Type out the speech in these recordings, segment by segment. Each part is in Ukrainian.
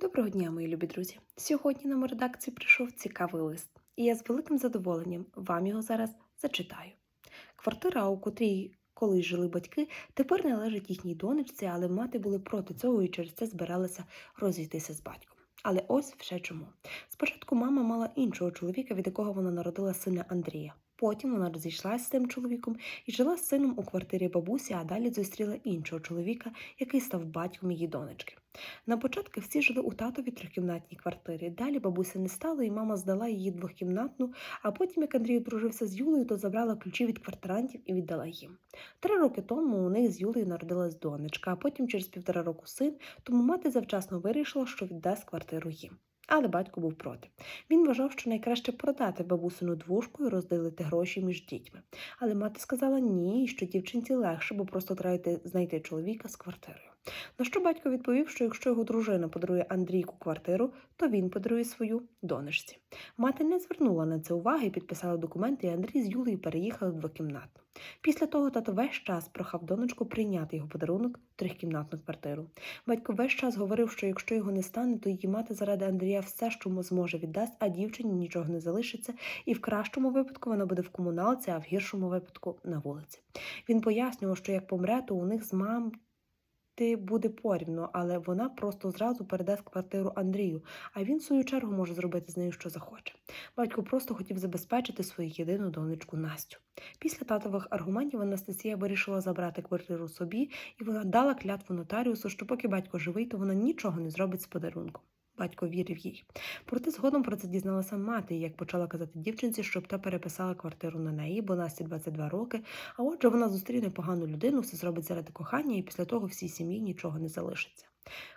Доброго дня, мої любі друзі! Сьогодні нам у редакції прийшов цікавий лист, і я з великим задоволенням вам його зараз зачитаю. Квартира, у котрій колись жили батьки, тепер належить їхній донечці, але мати були проти цього і через це збиралися розійтися з батьком. Але ось все чому. Спочатку мама мала іншого чоловіка, від якого вона народила сина Андрія. Потім вона розійшлася з тим чоловіком і жила з сином у квартирі бабусі, а далі зустріла іншого чоловіка, який став батьком її донечки. На початку всі жили у татовій трьохкімнатній квартирі. Далі бабуся не стало, і мама здала її двохкімнатну, а потім, як Андрій одружився з Юлею, то забрала ключі від квартирантів і віддала їм. Три роки тому у них з Юлею народилась донечка, а потім через півтора року син, тому мати завчасно вирішила, що віддасть квартиру їм. Але батько був проти. Він вважав, що найкраще продати бабусину двушку і розділити гроші між дітьми. Але мати сказала ні, що дівчинці легше, бо просто треба знайти чоловіка з квартирою. На що батько відповів, що якщо його дружина подарує Андрійку квартиру, то він подарує свою донечці. Мати не звернула на це уваги підписала документи, і Андрій з Юлею переїхали в двокімнатну. Після того тато весь час прохав донечку прийняти його подарунок трьохкімнатну квартиру. Батько весь час говорив, що якщо його не стане, то її мати заради Андрія все, що зможе віддасть, а дівчині нічого не залишиться, і в кращому випадку вона буде в комуналці, а в гіршому випадку на вулиці. Він пояснював, що як помре, то у них з мам ти буде порівно, але вона просто зразу передасть квартиру Андрію, а він, в свою чергу, може зробити з нею, що захоче. Батько просто хотів забезпечити свою єдину донечку Настю. Після татових аргументів Анастасія вирішила забрати квартиру собі, і вона дала клятву нотаріусу, що поки батько живий, то вона нічого не зробить з подарунком. Батько вірив їй. Проте згодом про це дізналася мати, як почала казати дівчинці, щоб та переписала квартиру на неї, бо Насті 22 роки. А отже, вона зустріне погану людину, все зробить заради кохання, і після того всій сім'ї нічого не залишиться.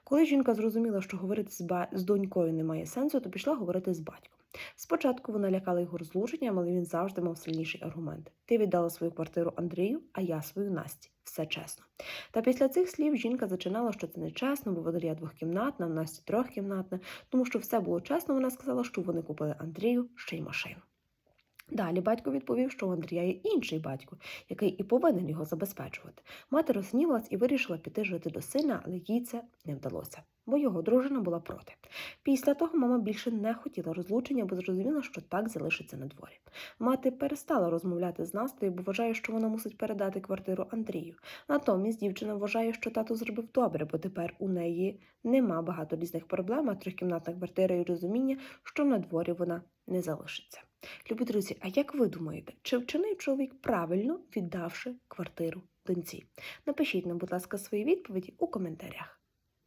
Коли жінка зрозуміла, що говорити з, ба... з донькою немає сенсу, то пішла говорити з батьком. Спочатку вона лякала його розлученням, але він завжди мав сильніший аргумент. Ти віддала свою квартиру Андрію, а я свою Насті. Все чесно. Та після цих слів жінка зачинала, що це не чесно, бо Валерія двохкімнатна, Насті трьохкімнатна, тому що все було чесно, вона сказала, що вони купили Андрію ще й машину. Далі батько відповів, що у Андрія є інший батько, який і повинен його забезпечувати. Мати розснілась і вирішила піти жити до сина, але їй це не вдалося, бо його дружина була проти. Після того мама більше не хотіла розлучення, бо зрозуміла, що так залишиться на дворі. Мати перестала розмовляти з Настею, бо вважає, що вона мусить передати квартиру Андрію. Натомість дівчина вважає, що тато зробив добре, бо тепер у неї нема багато різних проблем, а трьохкімнатна квартира і розуміння, що на дворі вона не залишиться. Любі друзі, а як ви думаєте, чи вчинив чоловік правильно віддавши квартиру доньці? Напишіть нам, будь ласка, свої відповіді у коментарях.